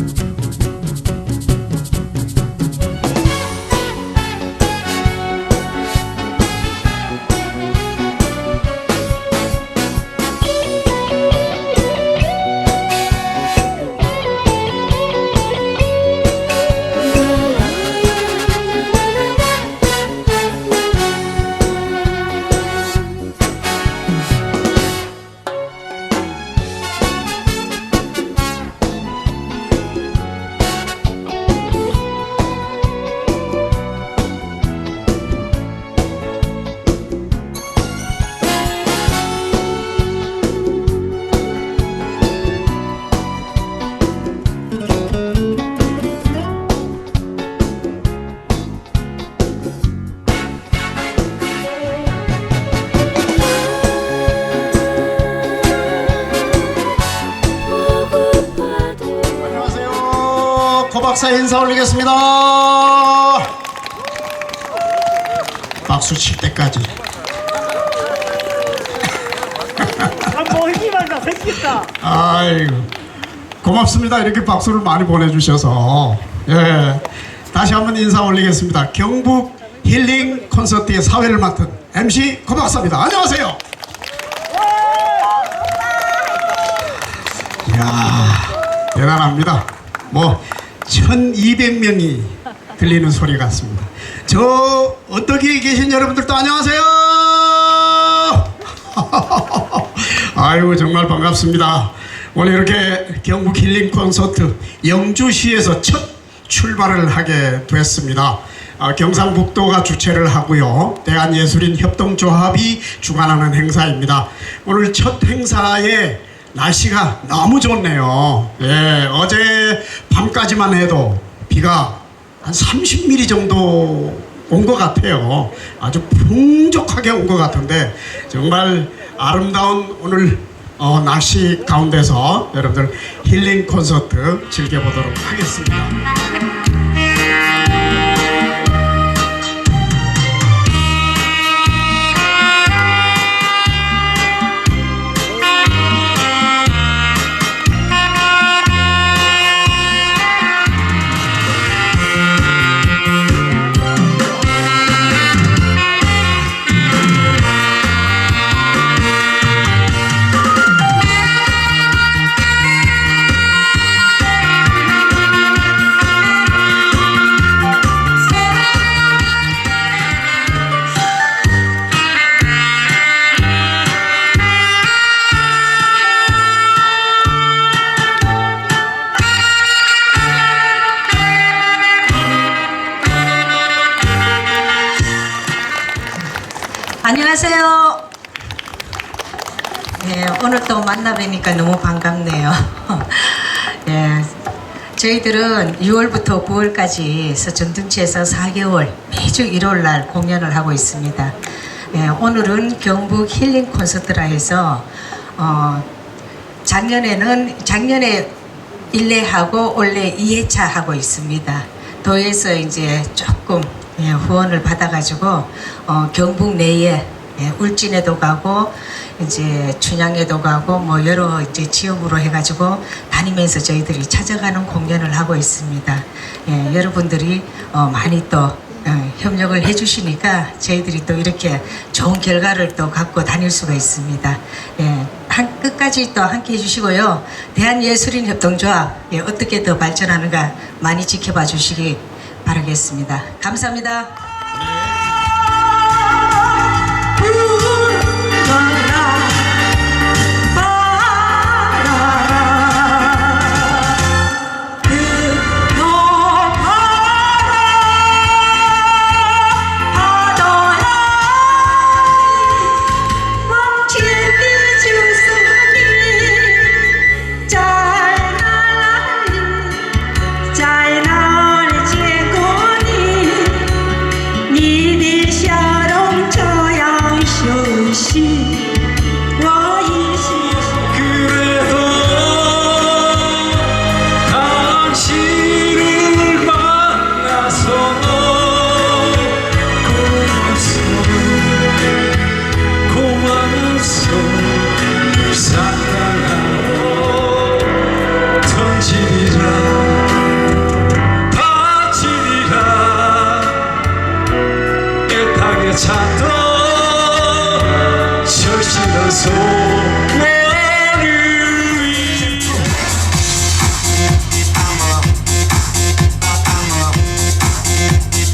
안녕 고박사 인사 올리겠습니다. 박수 칠 때까지. 한번 힘한다 생겼다 아이고 고맙습니다. 이렇게 박수를 많이 보내주셔서 예 다시 한번 인사 올리겠습니다. 경북 힐링 콘서트의 사회를 맡은 MC 고박사입니다. 안녕하세요. 이야 대단합니다. 뭐 1200명이 들리는 소리 같습니다. 저 어떻게 계신 여러분들도 안녕하세요. 아이고 정말 반갑습니다. 오늘 이렇게 경북 힐링 콘서트 영주시에서 첫 출발을 하게 됐습니다. 아, 경상북도가 주최를 하고요. 대한예술인 협동조합이 주관하는 행사입니다. 오늘 첫 행사에 날씨가 너무 좋네요. 예, 어제 밤까지만 해도 비가 한 30mm 정도 온 것 같아요. 아주 풍족하게 온 것 같은데 정말 아름다운 오늘 어, 날씨 가운데서 여러분들 힐링 콘서트 즐겨보도록 하겠습니다. 안녕하세요. 네, 오늘 또 만나 뵈니까 너무 반갑네요. 네, 저희들은 6월부터 9월까지 서전등치에서 4개월 매주 일요일 날 공연을 하고 있습니다. 네, 오늘은 경북 힐링 콘서트라 해서 어, 작년에는 작년에 1회 하고 올해 2회차 하고 있습니다. 도에서 이제 조금 예, 후원을 받아가지고 어, 경북 내에 예, 울진에도 가고 이제 춘향에도 가고 뭐 여러 이제 지역으로 해가지고 다니면서 저희들이 찾아가는 공연을 하고 있습니다. 예, 여러분들이 어, 많이 또 어, 협력을 해주시니까 저희들이 또 이렇게 좋은 결과를 또 갖고 다닐 수가 있습니다. 예, 한 끝까지 또 함께 해주시고요. 대한예술인 협동조합 예, 어떻게 더 발전하는가 많이 지켜봐 주시기 바라겠습니다. 감사합니다. 내가 찾던 절실한 소원을 위해 I'm a, I'm a,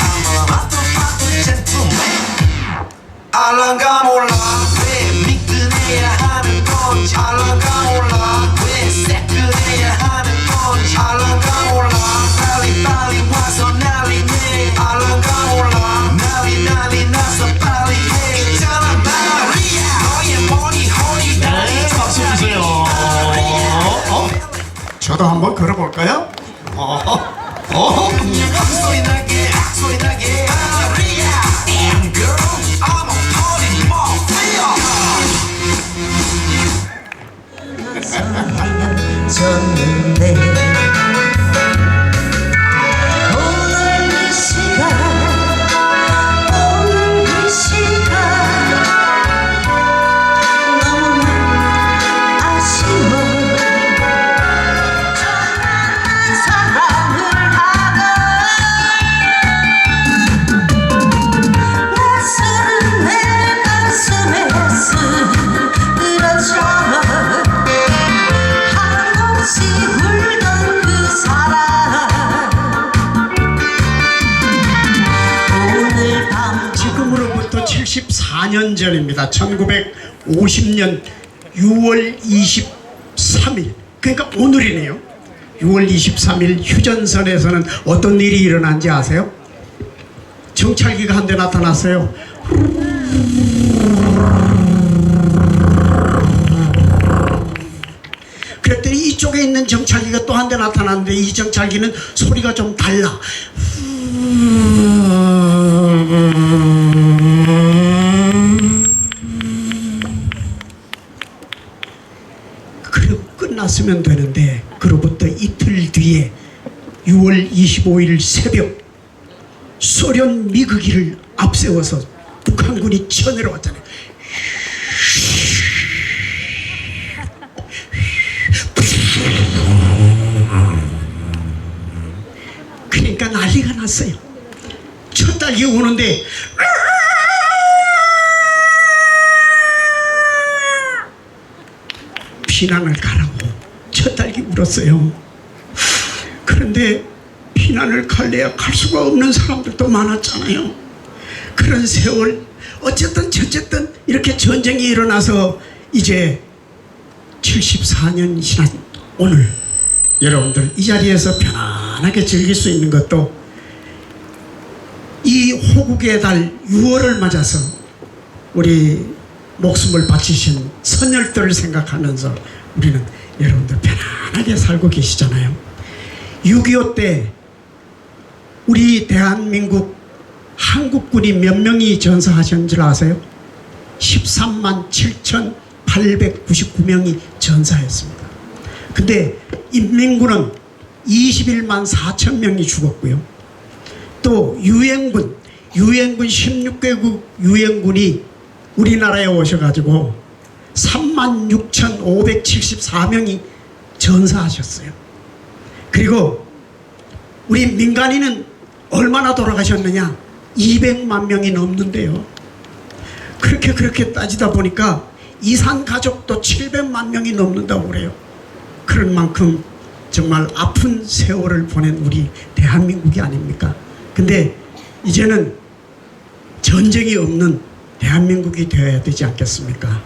I'm a, I'm a gentle man. 알랑가 저도 한번 걸어볼까요? 어, 어. 14년 전입니다. 1950년 6월 23일 그러니까 오늘이네요. 6월 23일 휴전선에서는 어떤 일이 일어난지 아세요? 정찰기가 한 대 나타났어요. 그랬더니 이쪽에 있는 정찰기가 또 한 대 나타났는데 이 정찰기는 소리가 좀 달라. 25일 새벽 소련 미그기를 앞세워서 북한군이 쳐내려왔잖아요. 그러니까 난리가 났어요. 첫 딸기 오는데 피난을 가라고 첫 딸기 울었어요. 그런데 피난을 갈래야 갈 수가 없는 사람들도 많았잖아요. 그런 세월 어쨌든 어쨌든 이렇게 전쟁이 일어나서 이제 74년 지난 오늘 여러분들 이 자리에서 편안하게 즐길 수 있는 것도 이 호국의 달 6월을 맞아서 우리 목숨을 바치신 선열들을 생각하면서 우리는 여러분들 편안하게 살고 계시잖아요. 6.25때 우리 대한민국 한국군이 몇 명이 전사하신 줄 아세요? 13만 7,899명이 전사했습니다. 근데 인민군은 21만 4천 명이 죽었고요. 또 유엔군, 유엔군 16개국 유엔군이 우리나라에 오셔가지고 3만 6,574명이 전사하셨어요. 그리고 우리 민간인은 얼마나 돌아가셨느냐? 200만 명이 넘는데요. 그렇게 그렇게 따지다 보니까 이산 가족도 700만 명이 넘는다고 그래요. 그런 만큼 정말 아픈 세월을 보낸 우리 대한민국이 아닙니까? 근데 이제는 전쟁이 없는 대한민국이 되어야 되지 않겠습니까?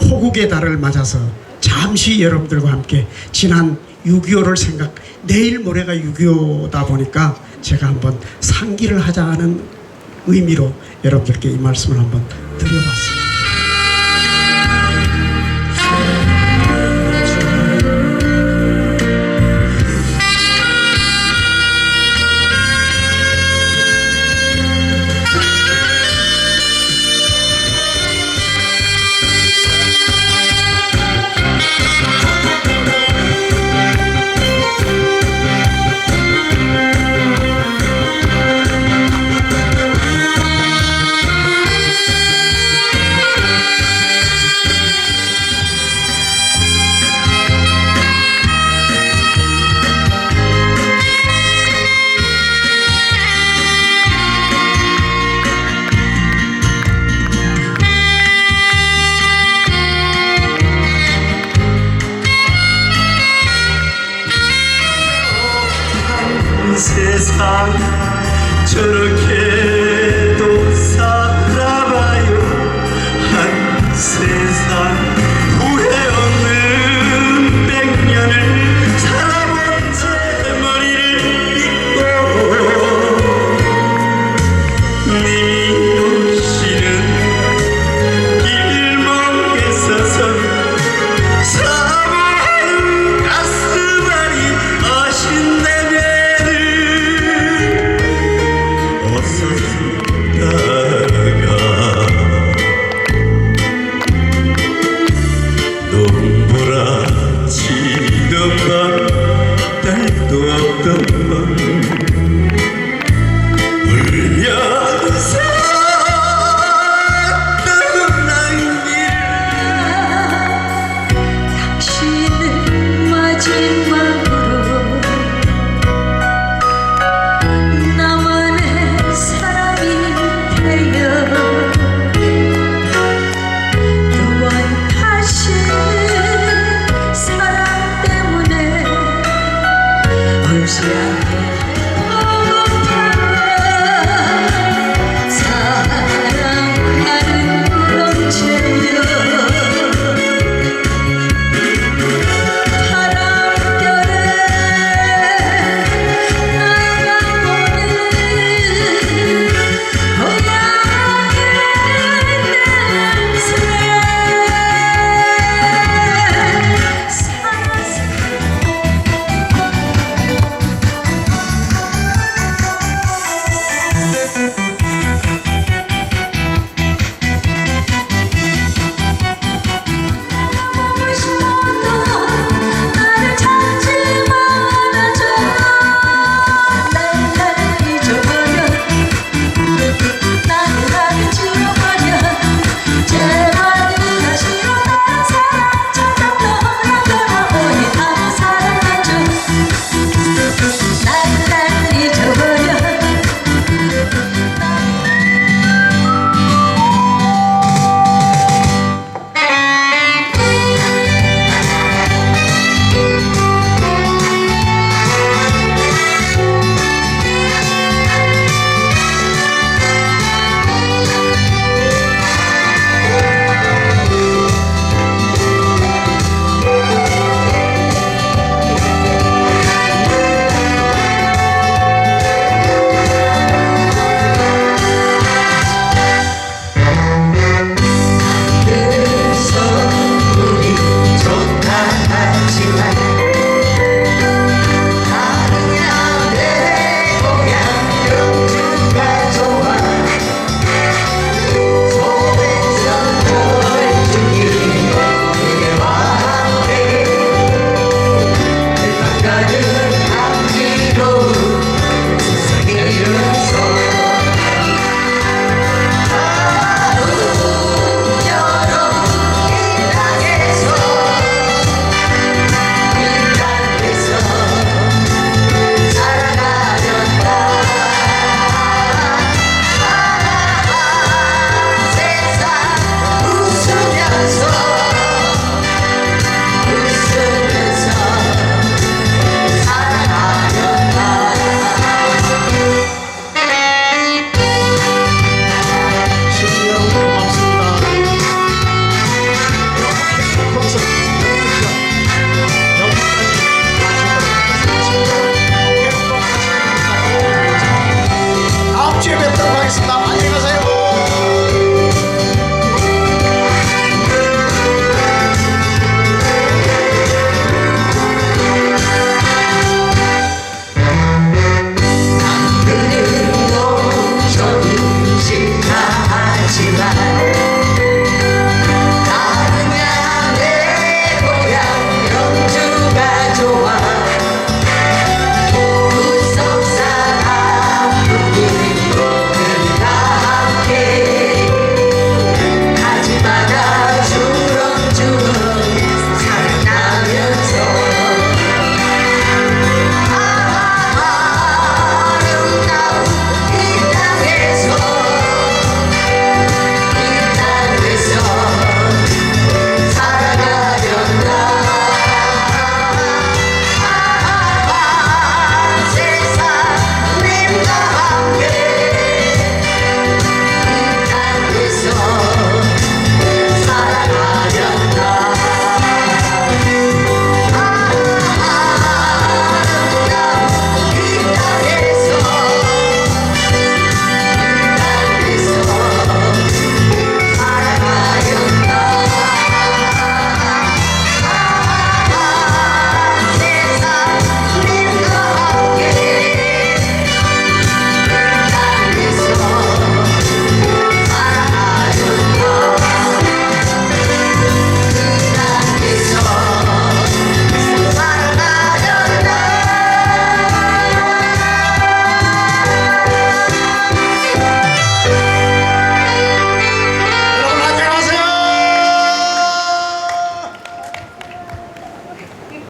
호국의 달을 맞아서 잠시 여러분들과 함께 지난 6.25를 생각, 내일 모레가 6.25다 보니까 제가 한번 상기를 하자는 의미로 여러분들께 이 말씀을 한번 드려봤습니다. 세